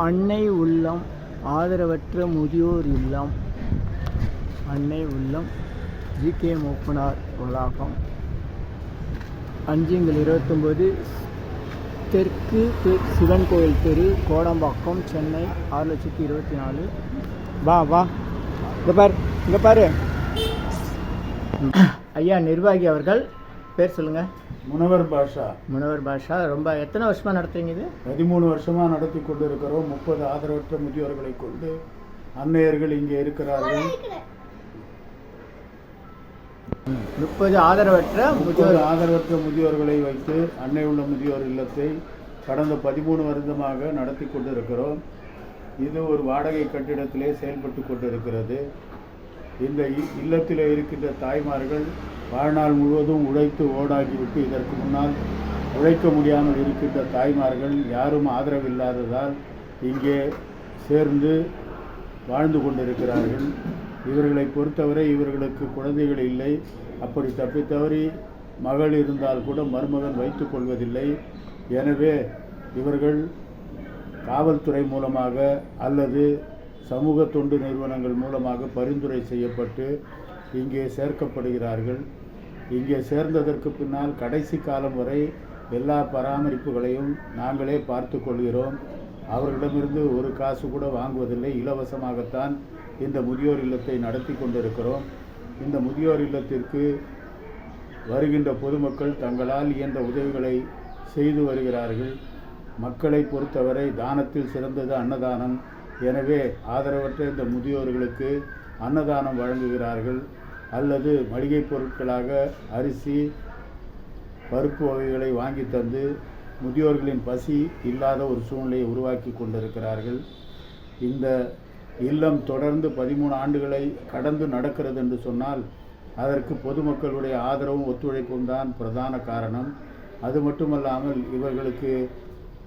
அன்னை உள்ளம் ஆதரவற்ற முதியோர் இல்லம். அன்னை உள்ளம் ஜிகே மூப்பனார் வளாகம். அஞ்சுங்கள் இருபத்தொம்போது தெற்கு தெ- சிவன் கோயில் தெரு கோடம்பாக்கம் சென்னை ஆறு லட்சத்தி இருபத்தி நாலு வா வா. இங்கே பாரு இங்கே பாரு. ஐயா நிர்வாகி அவர்கள் பேர் சொல்லுங்கள் முனவர் பாஷா. முனவர் பாஷா ரொம்ப எத்தனை வருஷமாக நடத்துறீங்க இது? பதிமூணு வருஷமா நடத்தி கொண்டு இருக்கிறோம் முப்பது ஆதரவற்ற முதியோர்களை கொண்டு அன்னையர்கள் இங்கே இருக்கிறார்கள். முப்பது ஆதரவற்ற முதியோர் ஆதரவற்ற முதியோர்களை வைத்து அன்னை உள்ள முதியோர் இல்லத்தை கடந்த பதிமூணு வருடமாக நடத்தி கொண்டு இருக்கிறோம் இது ஒரு வாடகை கட்டிடத்திலே செயல்பட்டு கொண்டு இருக்கிறது இந்த இல்லத்திலே இருக்கின்ற தாய்மார்கள் வாழ்நாள் முழுவதும் உழைத்து ஓடாகிவிட்டு இதற்கு முன்னால் உழைக்க முடியாமல் இருக்கின்ற தாய்மார்கள் யாரும் ஆதரவில்லாததால் இங்கே சேர்ந்து வாழ்ந்து கொண்டிருக்கிறார்கள். இவர்களை பொறுத்தவரை இவர்களுக்கு குழந்தைகள் இல்லை. அப்படி தப்பித்தவறி மகள் இருந்தால் கூட மருமகன் வைத்துக் கொள்வதில்லை. எனவே இவர்கள் காவல்துறை மூலமாக அல்லது சமூக தொண்டு நிறுவனங்கள் மூலமாக பரிந்துரை செய்யப்பட்டு இங்கே சேர்க்கப்படுகிறார்கள். இங்கே சேர்ந்ததற்கு பின்னால் கடைசி காலம் வரை எல்லா பராமரிப்புகளையும் நாங்களே பார்த்து கொள்கிறோம். அவர்களிடமிருந்து ஒரு காசு கூட வாங்குவதில்லை. இலவசமாகத்தான் இந்த முதியோர் இல்லத்தை நடத்தி கொண்டிருக்கிறோம். இந்த முதியோர் இல்லத்திற்கு வருகின்ற பொதுமக்கள் தங்களால் இயன்ற உதவிகளை செய்து வருகிறார்கள். மக்களை பொறுத்தவரை தானத்தில் சிறந்தது அன்னதானம். எனவே ஆதரவற்ற இந்த முதியோர்களுக்கு அன்னதானம் வழங்குகிறார்கள். அல்லது மளிகைப் பொருட்களாக அரிசி பருப்பு வகைகளை வாங்கி தந்து முதியோர்களின் பசி இல்லாத ஒரு சூழ்நிலையை உருவாக்கி கொண்டிருக்கிறார்கள். இந்த இல்லம் தொடர்ந்து பதிமூணு ஆண்டுகளை கடந்து நடக்கிறது என்று சொன்னால் அதற்கு பொதுமக்களுடைய ஆதரவும் ஒத்துழைப்பும் தான் பிரதான காரணம். அது மட்டுமல்லாமல் இவர்களுக்கு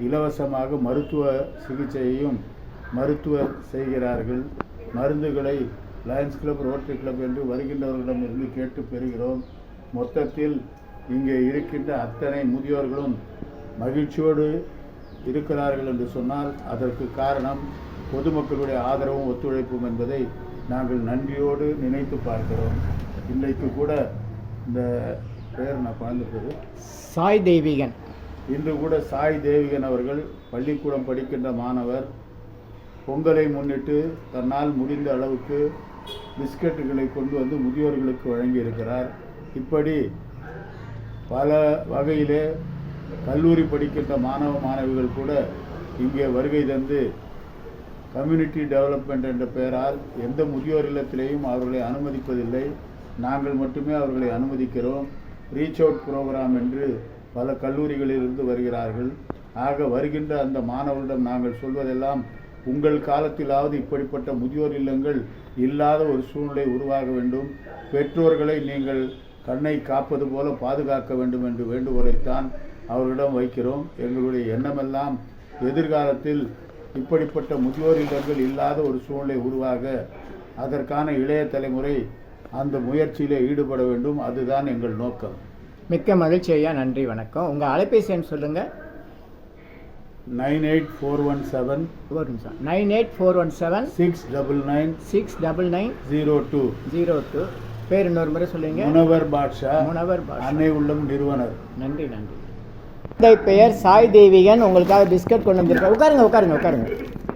இலவசமாக மருத்துவ சிகிச்சையையும் மருத்துவர் செய்கிறார்கள். மருந்துகளை லயன்ஸ் கிளப் ரோட்டரி கிளப் என்று வருகின்றவர்களிடமிருந்து கேட்டு பெறுகிறோம். மொத்தத்தில் இங்கே இருக்கின்ற அத்தனை முதியோர்களும் மகிழ்ச்சியோடு இருக்கிறார்கள் என்று சொன்னால் அதற்கு காரணம் பொதுமக்களுடைய ஆதரவும் ஒத்துழைப்பும் என்பதை நாங்கள் நன்றியோடு நினைத்து பார்க்கிறோம். இன்றைக்கு கூட இந்த பேர் நான் குழந்தை பேர் சாய் தெய்வீகன் இன்று கூட சாய் தேவிகன் அவர்கள் பள்ளிக்கூடம் படிக்கின்ற மாணவர். பொங்கலை முன்னிட்டு தன்னால் முடிந்த அளவுக்கு பிஸ்கட்டுகளை கொண்டு வந்து முதியோர்களுக்கு வழங்கியிருக்கிறார். இப்படி பல வகையிலே கல்லூரி படிக்கின்ற மாணவ மாணவிகள் கூட இங்கே வருகை தந்து கம்யூனிட்டி டெவலப்மெண்ட் என்ற பெயரால் எந்த முதியோர் இல்லத்திலேயும் அவர்களை அனுமதிப்பதில்லை. நாங்கள் மட்டுமே அவர்களை அனுமதிக்கிறோம். ரீச் அவுட் ப்ரோக்ராம் என்று பல கல்லூரிகளிலிருந்து வருகிறார்கள். ஆக வருகின்ற அந்த மாணவர்களிடம் நாங்கள் சொல்வதெல்லாம் உங்கள் காலத்திலாவது இப்படிப்பட்ட முதியோர் இல்லங்கள் இல்லாத ஒரு சூழ்நிலை உருவாக வேண்டும். பெற்றோர்களை நீங்கள் கண்ணை காப்பது போல பாதுகாக்க வேண்டும் என்று வேண்டுகோளைத்தான் அவர்களிடம் வைக்கிறோம். எங்களுடைய எண்ணமெல்லாம் எதிர்காலத்தில் இப்படிப்பட்ட முதியோர் இல்லங்கள் இல்லாத ஒரு சூழ்நிலை உருவாக அதற்கான இளைய தலைமுறை அந்த முயற்சியிலே ஈடுபட வேண்டும். அதுதான் எங்கள் நோக்கம். மிக்க மகிழ்ச்சி ஐயா. நன்றி வணக்கம். உங்கள் அலைபேசி எண் சொல்லுங்கள் nine eight four one seven ஒரு நிமிஷம் nine eight four one seven six double nine six double nine zero two zero two பேர் இன்னொரு முறை சொல்லுங்க. முனவர் பாட்ஷா முனவர் பாஷா. அன்னை உள்ளம் நிறுவனர். நன்றி நன்றி. இந்த பெயர் சாய் தேவிகன். உங்களுக்காக பிஸ்கட் கொண்டு வந்திருக்கேன். உட்காருங்க உட்காருங்க உட்காருங்க.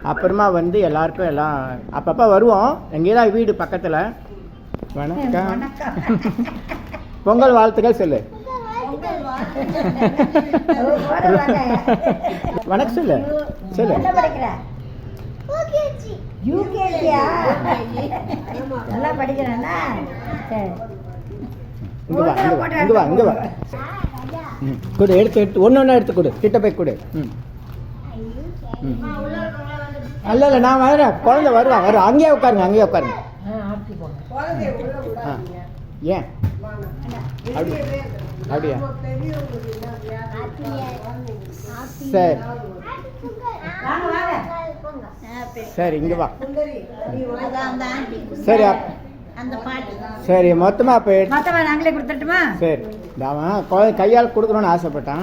அப்புறமா வந்து எல்லாருக்கும் எல்லாம் அப்பப்போ வருவோம். எங்கேதான் வீடு பக்கத்தில்? வணக்கம். பொங்கல் வாழ்த்துக்கள் சொல்லு. வணக்கம் சொல்லு சொல்லு. என்ன படிக்கிற? யூகேஜியா நல்லா படிக்கிறேன்னா சரி. இங்க வா இங்க வா இங்க வா இங்க வா. ம். கொடு எடுத்து எடுத்து ஒன்று ஒன்றா எடுத்து கொடு. கிட்ட போய் கொடு. ம். ம். அல்ல இல்லை நான் வரேன் குழந்தை வருவான் வரும் அங்கேயே உட்காருங்க அங்கேயே உட்காருங்க. ஆ ஏன்? அப்படி அப்படியா? சரி. சரி இங்கே வா. சரி சரி மொத்தமாக இப்போ எடுத்து மொத்தமா நாங்களே கொடுத்துட்டுமா? சரி. அவன் கையால் கொடுக்கணும்னு ஆசைப்பட்டான்.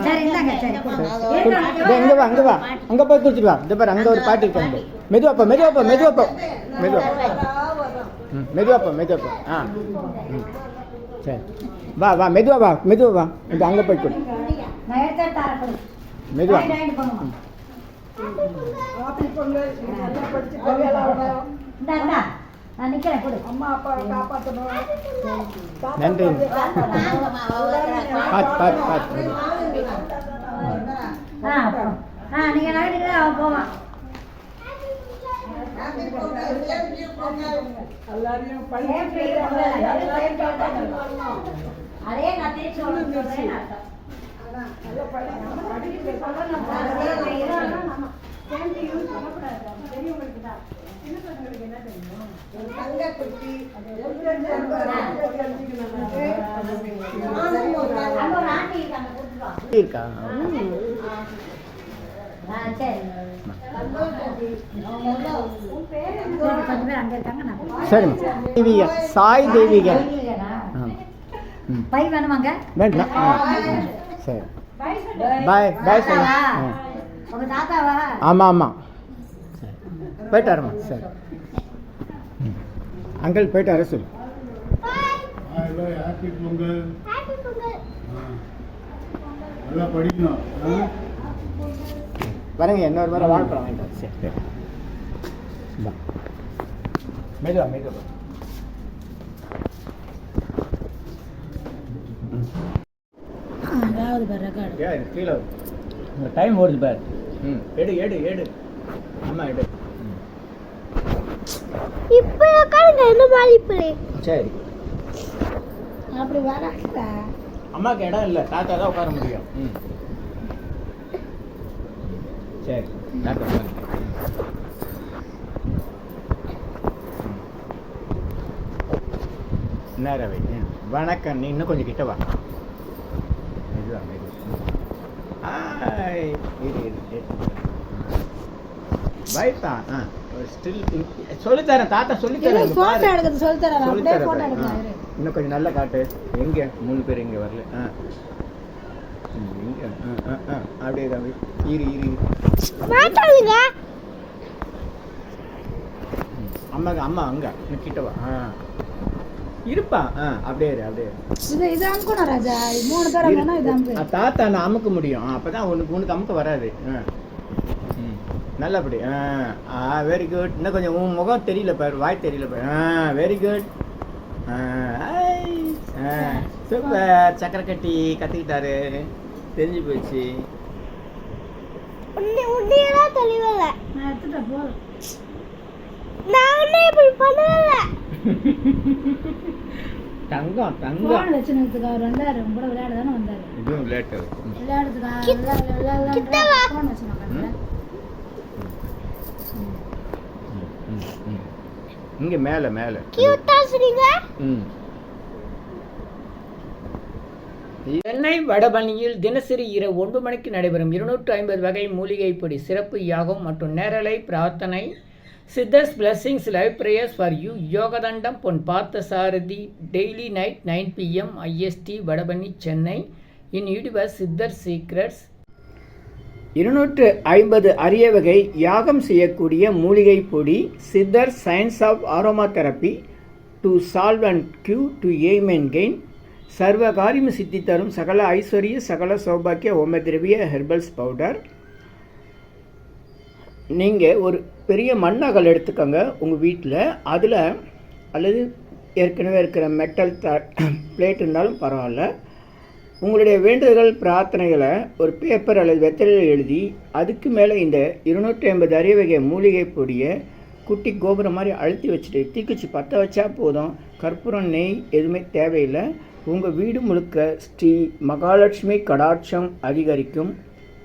இங்க வா அங்க வா அங்க போய் குடிச்சிட்டு வா. இந்த பாரு அங்க ஒரு பாட்டு இருக்காங்க மெதுவாப்பா மெதுவாப்பா மெதுவாப்பா மெதுவா ம் மெதுவாப்பா மெதுவாப்பா ஆ. சரி. வா வா மெதுவா வா மெதுவா வா. இந்த அங்க போய் கொடு. மெதுவா. நன்றி. ஆ நீங்க அவன் போவான் அதே நான் திருச்சி சொல்றேன் அர்த்தம். இருக்கா. சரிம்மா. தெய்வீக சாய் ம் பை வேணுமாங்க வேண்டாம். சரி. பாய் பாய் சொல்லு தாத்தாவா? ம். உங்க தாத்தாவா ஆமாம் ஆமாம் சரி. போயிட்டு வரமா சரி. அங்கிள் போயிட்டு வர சொல்லு. ஹாப்பி பொங்கல். ஆ. நல்லா படிக்கணும். ஆ? வரங்க இன்னொரு முறை வாழைப்பழம் வாங்கிட்டு. சரி. மெதுவா மெதுவா. ஏன் இது கீழே இந்த டைம் ஓடுது பார். ம். எடு எடு எடு. ஆமாம் எடு. இப்போ உட்காருங்க என்ன பாதிப்பு சரி. அப்படி வராங்க அம்மாவுக்கு இடம் இல்லை. தாத்தா தான் உட்கார முடியும். ம். சரி. தாத்தா. என்ன ரவி. வணக்கம். நீ இன்னும் கொஞ்சம் கிட்ட வா மெதுவா மெதுவா வைப்பா ஆ ஸ்டில் சொல்லித்தரேன் தாத்தா சொல்லித்தரேன் இங்க போட்டோ பாரு. எடுக்கிறது அப்படியே. எடுக்கலாம். இன்னும் கொஞ்சம் நல்லா காட்டு எங்க மூணு பேர் இங்க வரல ஆ. அப்படியே இரு இரு. மாட்டாதுங்க ம். அம்மாங்க அம்மா அங்க நீ கிட்ட வா ஆ இருப்பா ஆ அப்படியே அப்படியே. இது இது அமுக்கணும் ராஜா. இது மூணு பேர் வேணும் இது அமுக்கு ஆ, தாத்தா நான் அமுக்க முடியும். அப்பதான் உனக்கு உனக்கு அமுக்க வராது. ஆ. ம். நல்லபடி. ஆ ஆ வெரி குட் இன்னும் கொஞ்சம் உன் முகம் தெரியல பாரு வாய் தெரியல பாரு. ஆ வெரி குட் ஆ ஐ. ஆ சூப்பர். சக்கரை கட்டி கற்றுக்கிட்டாரு தெரிஞ்சு போச்சு. நான் இப்படி பண்ணல. தங்கம் தங்கம் அவர் வந்தாரு. கூட விளையாட தானே வந்தாரு. இதுவும் விளையாட்டு விளையாடுறதுக்கு? கிட்ட வா. போன் வச்சுனாங்க இங்க மேல மேல. கியூட்டா சரிங்க. ம். சென்னை வடபழனியில் தினசரி இரவு ஒன்று மணிக்கு நடைபெறும் இருநூற்று ஐம்பது வகை மூலிகை பொடி சிறப்பு யாகம் மற்றும் நேரலை பிரார்த்தனை Siddhars blessings live prayers for you யோகதண்டம் Pon Parthasarathi daily night nine PM IST Vadapalani Chennai in யூடிவர்ஸ் Siddhar secrets இருநூற்று ஐம்பது அரிய வகை யாகம் செய்யக்கூடிய மூலிகை பொடி Siddhar science of aromatherapy to solve and cure to aim and gain சர்வ காரியம் சித்தி தரும் சகல ஐஸ்வர்ய சகல சௌபாக்கிய ஓம திரவிய ஹெர்பல்ஸ் பவுடர் நீங்கள் ஒரு பெரிய மண்ணகல் எடுத்துக்கோங்க உங்கள் வீட்டில் அதில் அல்லது ஏற்கனவே இருக்கிற மெட்டல் த பிளேட் இருந்தாலும் பரவாயில்ல. உங்களுடைய வேண்டுதல்கள் பிரார்த்தனைகளை ஒரு பேப்பர் அல்லது வெத்தலையில் எழுதி அதுக்கு மேலே இந்த இருநூற்றி ஐம்பது அரிய வகை மூலிகை பொடியை குட்டி கோபுரம் மாதிரி அழுத்தி வச்சுட்டு தீக்குச்சி பற்ற வச்சா போதும். கற்பூரம் நெய் எதுவுமே தேவையில்லை. உங்கள் வீடு முழுக்க ஸ்ரீ மகாலட்சுமி கடாட்சம் அதிகரிக்கும்.